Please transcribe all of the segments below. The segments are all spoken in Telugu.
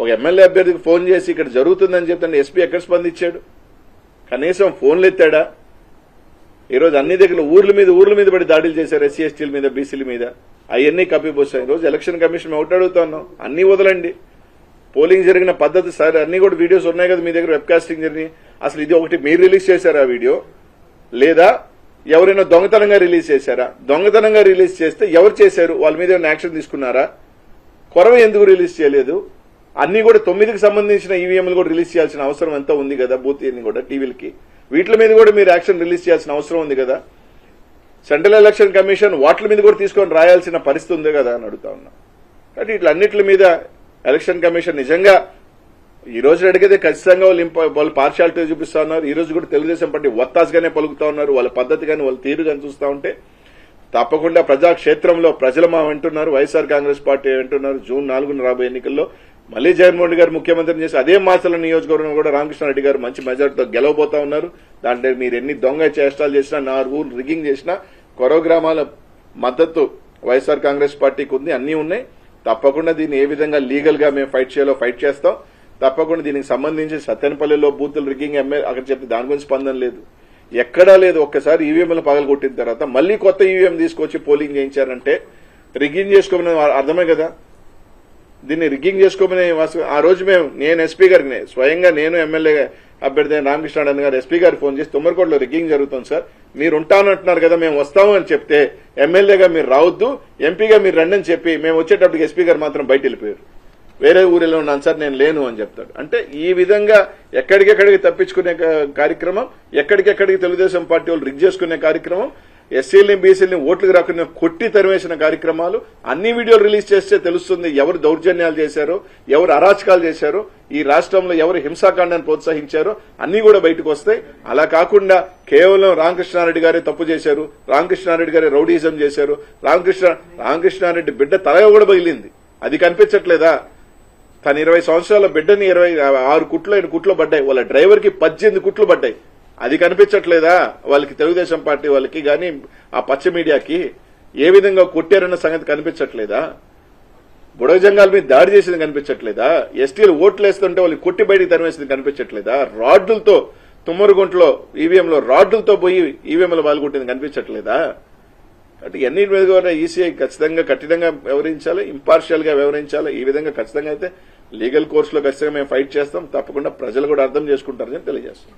ఒక ఎమ్మెల్యే అభ్యర్థికి ఫోన్ చేసి ఇక్కడ జరుగుతుందని చెప్తాను ఎస్పీ ఎక్కడ స్పందించాడు? కనీసం ఫోన్లు ఎత్తాడా? ఈరోజు అన్ని దగ్గర ఊర్ల మీద ఊర్ల మీద పడి దాడులు చేశారు ఎస్సీ ఎస్టీల మీద బీసీల మీద. అవన్నీ కప్పిపోసాయి ఈరోజు ఎలక్షన్ కమిషన్ ఒకటి అడుగుతున్నాం అన్ని వదలండి. పోలింగ్ జరిగిన పద్ధతి సార్ అన్ని కూడా వీడియోస్ ఉన్నాయి కదా మీ దగ్గర వెబ్కాస్టింగ్ జరిగి అసలు ఇది ఒకటి మీరు రిలీజ్ చేశారా ఆ వీడియో? లేదా ఎవరైనా దొంగతనంగా రిలీజ్ చేశారా? దొంగతనంగా రిలీజ్ చేస్తే ఎవరు చేశారు? వాళ్ళ మీద ఏమైనా యాక్షన్ తీసుకున్నారా? కొరవ ఎందుకు రిలీజ్ చేయలేదు? అన్ని కూడా తొమ్మిదికి సంబంధించిన ఈవీఎంలు కూడా రిలీజ్ చేయాల్సిన అవసరం ఎంత ఉంది కదా? బూత్ అన్ని కూడా టీవీలకి. వీటి మీద కూడా మీరు యాక్షన్ రిలీజ్ చేయాల్సిన అవసరం ఉంది కదా? సెంట్రల్ ఎలక్షన్ కమిషన్ వాటి మీద కూడా తీసుకొని రాయాల్సిన పరిస్థితి ఉంది కదా అని అడుగుతా ఉన్నా. కాబట్టి ఇట్లన్నిటి మీద ఎలక్షన్ కమిషన్ నిజంగా ఈ రోజు అడిగితే ఖచ్చితంగా వాళ్ళు వాళ్ళు పార్షాలిటీ చూపిస్తా ఉన్నారు. ఈ రోజు కూడా తెలుగుదేశం పార్టీ ఒత్తాసుగానే పలుకుతా ఉన్నారు. వాళ్ళ పద్ధతి కానీ వాళ్ళ తీరు కానీ చూస్తా ఉంటే తప్పకుండా ప్రజాక్షేత్రంలో ప్రజలు మా వింటున్నారు. వైఎస్ఆర్ కాంగ్రెస్ పార్టీ వింటున్నారు. జూన్ నాలుగున రాబోయే ఎన్నికల్లో మళ్ళీ జగన్మోహన్ రెడ్డి గారు ముఖ్యమంత్రిని చేసి అదే మాసల నియోజకవర్గం కూడా రామకృష్ణారెడ్డి గారు మంచి మెజార్టీతో గెలవబోతా ఉన్నారు. దాంట్లో మీరు ఎన్ని దొంగ చేష్టాలు చేసినా నాలుగు రిగింగ్ చేసినా కొరవ గ్రామాల మద్దతు వైఎస్ఆర్ కాంగ్రెస్ పార్టీకి ఉంది అన్నీ ఉన్నాయి. తప్పకుండా దీన్ని ఏ విధంగా లీగల్గా మేము ఫైట్ చేయాలో ఫైట్ చేస్తాం. తప్పకుండా దీనికి సంబంధించి సత్యనపల్లిలో బూతులు రిగ్గింగ్ ఎమ్మెల్యే అక్కడ చెప్తే దాని గురించి స్పందన లేదు. ఎక్కడా లేదు. ఒక్కసారి ఈవీఎంలు పగలు కొట్టిన తర్వాత మళ్ళీ కొత్త ఈవీఎం తీసుకొచ్చి పోలింగ్ చేయించారంటే రిగ్గింగ్ చేసుకోమని అర్థమే కదా. దీన్ని రిగ్గింగ్ చేసుకోమని ఆ రోజు మేము నేను ఎస్పీ గారికి స్వయంగా నేను ఎమ్మెల్యే అభ్యర్థి అయిన రామకృష్ణ గారు ఎస్పీ గారు ఫోన్ చేసి తుమ్మరకోటలో రిగ్గింగ్ జరుగుతుంది సార్. మీరు ఉంటానంటున్నారు కదా మేము వస్తాము అని చెప్తే ఎమ్మెల్యేగా మీరు రావద్దు ఎంపీగా మీరు రండి అని చెప్పి మేము వచ్చేటప్పటికి ఎస్పీ గారు మాత్రం బయట వెళ్ళిపోయారు. వేరే ఊరిలో ఉన్నాను సార్ నేను లేను అని చెప్తాడు. అంటే ఈ విధంగా ఎక్కడికెక్కడికి తప్పించుకునే కార్యక్రమం ఎక్కడికెక్కడికి తెలుగుదేశం పార్టీ వాళ్ళు రిగ్ చేసుకునే కార్యక్రమం ఎస్సీలని బీసీలని ఓట్లకు రాకుండా కొట్టి తరిమేసిన కార్యక్రమాలు అన్ని వీడియోలు రిలీజ్ చేస్తే తెలుస్తుంది ఎవరు దౌర్జన్యాలు చేశారో ఎవరు అరాచకాలు చేశారో ఈ రాష్ట్రంలో ఎవరు హింసాకాండాన్ని ప్రోత్సహించారో అన్ని కూడా బయటకు వస్తాయి. అలా కాకుండా కేవలం రామకృష్ణారెడ్డి గారే తప్పు చేశారు రామకృష్ణారెడ్డి గారే రౌడీజం చేశారు రామకృష్ణ రామకృష్ణారెడ్డి బిడ్డ తల కూడా బగిలింది అది కనిపించట్లేదా? తన ఇరవై సంవత్సరాల బిడ్డని ఇరవై ఆరు కుట్లు అయిన కుట్లు పడ్డాయి. వాళ్ళ డ్రైవర్కి పద్దెనిమిది కుట్లు పడ్డాయి. అది కనిపించట్లేదా? వాళ్ళకి తెలుగుదేశం పార్టీ వాళ్ళకి గాని ఆ పచ్చ మీడియాకి ఏ విధంగా కొట్టారన్న సంగతి కనిపించట్లేదా? బుడగజంగాల మీద దాడి చేసింది కనిపించట్లేదా? ఎస్టీలు ఓట్లు వేస్తుంటే వాళ్ళు కొట్టి బయటికి తరిమేసింది కనిపించట్లేదా? రాడ్లతో తుమ్మరుగుంట్లో ఈవీఎంలో రాడ్లతో పోయి ఈవీఎంలో పాల్గొట్టింది కనిపించట్లేదా? అంటే ఎన్ని మీద కూడా ఈసీఐ ఖచ్చితంగా కఠినంగా వ్యవహరించాలి ఇంపార్షియల్గా వ్యవహరించాలి. ఈ విధంగా ఖచ్చితంగా అయితే లీగల్ కోర్సులో ఖచ్చితంగా మేము ఫైట్ చేస్తాం. తప్పకుండా ప్రజలు కూడా అర్థం చేసుకుంటారని తెలియజేస్తాం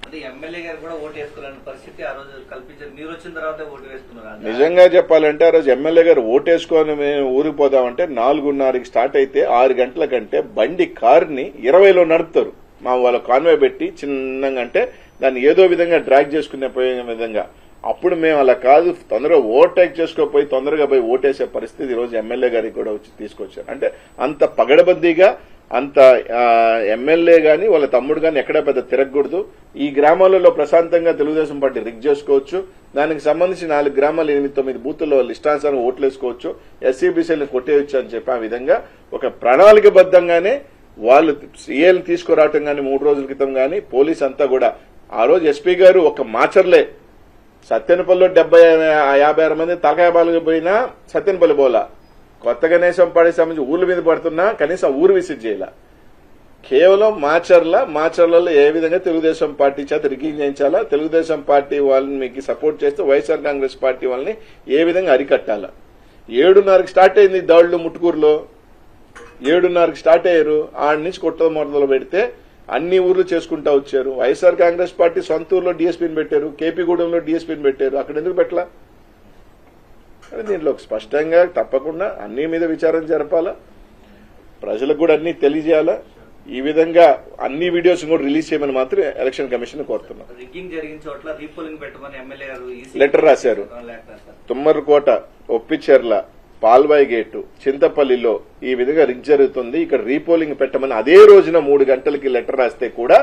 నిజంగా చెప్పాలంటే ఆ రోజు ఎమ్మెల్యే గారు ఓటేసుకొని మేము ఊరికి పోదామంటే నాలుగున్నరకి స్టార్ట్ అయితే ఆరు గంటల కంటే బండి కారుని ఇరవైలో నడుపుతారు. మా వాళ్ళ కాన్వే పెట్టి చిన్నగా అంటే దాన్ని ఏదో విధంగా డ్రాగ్ చేసుకునే విధంగా. అప్పుడు మేము అలా కాదు తొందరగా ఓవర్టేక్ చేసుకోపోయి తొందరగా పోయి ఓటేసే పరిస్థితి ఈరోజు రోజు ఎమ్మెల్యే గారికి కూడా వచ్చి తీసుకొచ్చారు. అంటే అంత పగడబందీగా అంత ఎమ్మెల్యే కానీ వాళ్ళ తమ్ముడు కానీ ఎక్కడా పెద్ద తిరగకూడదు. ఈ గ్రామాలలో ప్రశాంతంగా తెలుగుదేశం పార్టీ రిగ్ చేసుకోవచ్చు. దానికి సంబంధించి నాలుగు గ్రామాలు ఎనిమిది తొమ్మిది బూతుల్లో వాళ్ళు ఇష్టానుసారం ఓట్లు వేసుకోవచ్చు ఎస్సీబీసీలను కొట్టేయచ్చు అని చెప్పి ఆ విధంగా ఒక ప్రణాళికబద్ధంగానే వాళ్ళు సీఏలు తీసుకురావటం కానీ మూడు రోజుల క్రితం కానీ పోలీస్ అంతా కూడా. ఆ రోజు ఎస్పీ గారు ఒక మాచర్లే సత్యనపల్లిలో డెబ్బై యాభై ఆరు మంది తలకాయ బాలుగా పోయినా సత్యనపల్లి పోలా. కొత్త గణేశం పడే సంబంధించి ఊర్ల మీద పడుతున్నా కనీసం ఊరు విసిట్ చేయాల? కేవలం మాచర్ల మాచర్లలో ఏ విధంగా తెలుగుదేశం పార్టీ చేత రిగింగ్ చేయించాలా? తెలుగుదేశం పార్టీ వాళ్ళని మీకు సపోర్ట్ చేస్తే వైఎస్ఆర్ కాంగ్రెస్ పార్టీ వాళ్ళని ఏ విధంగా అరికట్టాలా? ఏడున్నరకు స్టార్ట్ అయింది దాడులు ముట్టుకూరులో. ఏడున్నరకు స్టార్ట్ అయ్యారు. ఆడి నుంచి కొత్త మొదలు పెడితే అన్ని ఊర్లు చేసుకుంటా వచ్చారు. వైఎస్ఆర్ కాంగ్రెస్ పార్టీ సొంత ఊర్లో డిఎస్పీని పెట్టారు. కేపీగూడెంలో డిఎస్పీని పెట్టారు. అక్కడ ఎందుకు పెట్టలా? దీంట్లో స్పష్టంగా తప్పకుండా అన్ని మీద విచారం జరపాలా? ప్రజలకు కూడా అన్ని తెలియజేయాలా? ఈ విధంగా అన్ని వీడియోస్ కూడా రిలీజ్ చేయమని మాత్రం ఎలక్షన్ కమిషన్ కోరుతున్నాం. లెటర్ రాశారు. తుమ్మరకోట ఒప్పిచెర్ల పాల్వాయి గేటు చింతపల్లిలో ఈ విధంగా రిగ్ జరుగుతుంది. ఇక్కడ రీపోలింగ్ పెట్టమని అదే రోజున మూడు గంటలకి లెటర్ రాస్తే కూడా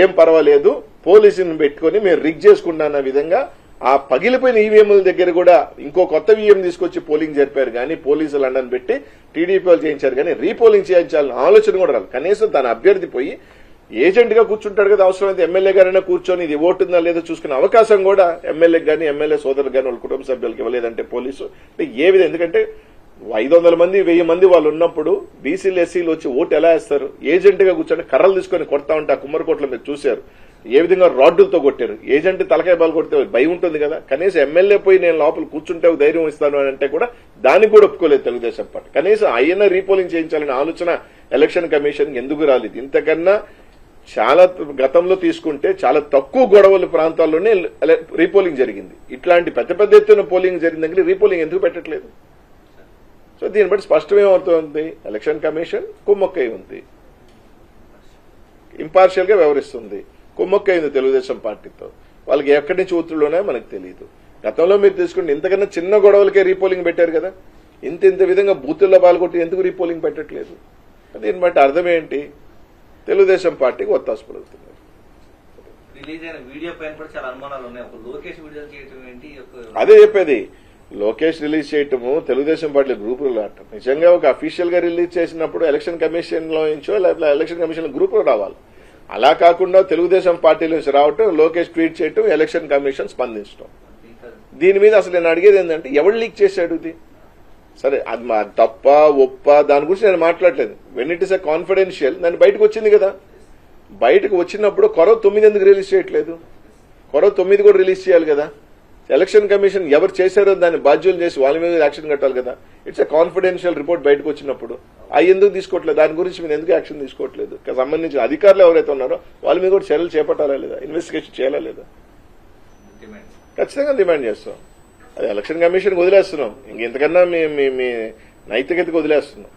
ఏం పర్వాలేదు. పోలీసుని పెట్టుకొని మేము రిగ్ చేసుకున్నాన్న విధంగా ఆ పగిలిపోయిన ఈవీఎంల దగ్గర కూడా ఇంకో కొత్త ఈవీఎం తీసుకొచ్చి పోలింగ్ జరిపారు కానీ పోలీసులు అండని పెట్టి టీడీపీ వాళ్ళు చేయించారు కానీ రీపోలింగ్ చేయించాలని ఆలోచన కూడా రాదు కనీసం తన అభ్యర్థి పోయి ఏజెంట్గా కూర్చుంటాడు కదా అవసరమైతే ఎమ్మెల్యే గారైనా కూర్చొని ఇది ఓటుందా లేదో చూసుకునే అవకాశం కూడా ఎమ్మెల్యేకి కానీ ఎమ్మెల్యే సోదరులు కానీ వాళ్ళ కుటుంబ సభ్యులకి ఇవ్వలేదంటే పోలీసు. అంటే ఏ విధంగా? ఎందుకంటే ఐదు వందల మంది వెయ్యి మంది వాళ్ళు ఉన్నప్పుడు బీసీలు ఎస్సీలు వచ్చి ఓటు ఎలా వేస్తారు? ఏజెంట్గా కూర్చొని కర్రలు తీసుకొని కొడతా ఉంటే ఆ కుమ్మరికోట్లో మీరు చూశారు. ఏ విధంగా రాడ్డులతో కొట్టారు? ఏజెంట్ తలకాయ బాల్ కొడితే భయం ఉంటుంది కదా. కనీసం ఎమ్మెల్యే పోయి నేను లోపల కూర్చుంటే ధైర్యం ఇస్తాను అని అంటే కూడా దానికి కూడా ఒప్పుకోలేదు తెలుగుదేశం పార్టీ. కనీసం అయినా రీపోలింగ్ చేయించాలనే ఆలోచన ఎలక్షన్ కమిషన్ ఎందుకు రాలేదు? ఇంతకన్నా చాలా గతంలో తీసుకుంటే చాలా తక్కువ గొడవల ప్రాంతాల్లోనే రీపోలింగ్ జరిగింది. ఇట్లాంటి పెద్ద పెద్ద ఎత్తున పోలింగ్ జరిగిందంటే రీపోలింగ్ ఎందుకు పెట్టట్లేదు? సో దీన్ని బట్టి స్పష్టమేమవుతుంది ఎలక్షన్ కమిషన్ కుమ్మక్కై ఉంది. ఇంపార్షియల్గా వ్యవహరిస్తుంది కుమ్మక్కై ఉంది తెలుగుదేశం పార్టీతో. వాళ్ళకి ఎక్కడి నుంచి ఒత్తిడిలోనే మనకు తెలియదు గతంలో మీరు తీసుకుంటే ఇంతకన్నా చిన్న గొడవలకే రీపోలింగ్ పెట్టారు కదా. ఇంత ఇంత విధంగా బూతుల్లో పాల్గొట్టి ఎందుకు రీపోలింగ్ పెట్టట్లేదు? దీన్ని బట్టి అర్థం ఏంటి? తెలుగుదేశం పార్టీకి ఒత్తాసు పలుకుతున్నారు అదే చెప్పేది. లోకేష్ రిలీజ్ చేయటము తెలుగుదేశం పార్టీ గ్రూపులు రావటం. నిజంగా ఒక అఫీషియల్గా రిలీజ్ చేసినప్పుడు ఎలక్షన్ కమిషన్లో నుంచో లేకపోతే ఎలక్షన్ కమిషన్ గ్రూపులు రావాలి. అలా కాకుండా తెలుగుదేశం పార్టీ నుంచి రావటం లోకేష్ ట్వీట్ చేయటం ఎలక్షన్ కమిషన్ స్పందించడం దీని మీద అసలు నేను అడిగేది ఏంటంటే ఎవడు లీక్ చేశాడు ఇది? సరే అది మా తప్ప ఒప్ప దాని గురించి నేను మాట్లాడలేదు. When it is a confidential దాన్ని బయటకు వచ్చింది కదా. బయటకు వచ్చినప్పుడు కొరవ తొమ్మిది ఎందుకు రిలీజ్ చేయట్లేదు? కొరవ తొమ్మిది కూడా రిలీజ్ చేయాలి కదా. ఎలక్షన్ కమిషన్ ఎవరు చేశారో దాన్ని బాధ్యులు చేసి వాళ్ళ మీద యాక్షన్ కట్టాలి కదా. ఇట్స్ ఎ కాన్ఫిడెన్షియల్ రిపోర్ట్ బయటకు వచ్చినప్పుడు. అవి ఎందుకు తీసుకోవట్లేదు? దాని గురించి మీరు ఎందుకు యాక్షన్ తీసుకోవట్లేదు? సంబంధించిన అధికారులు ఎవరైతే ఉన్నారో వాళ్ళ మీద కూడా చర్యలు చేపట్టాలా లేదా? ఇన్వెస్టిగేషన్ చేయాలా లేదా? ఖచ్చితంగా డిమాండ్ చేస్తాం. అది ఎలక్షన్ కమిషన్ వదిలేస్తున్నాం. ఇంక ఇంతకన్నా మీ మీ మీ నైతికతకు వదిలేస్తున్నాం.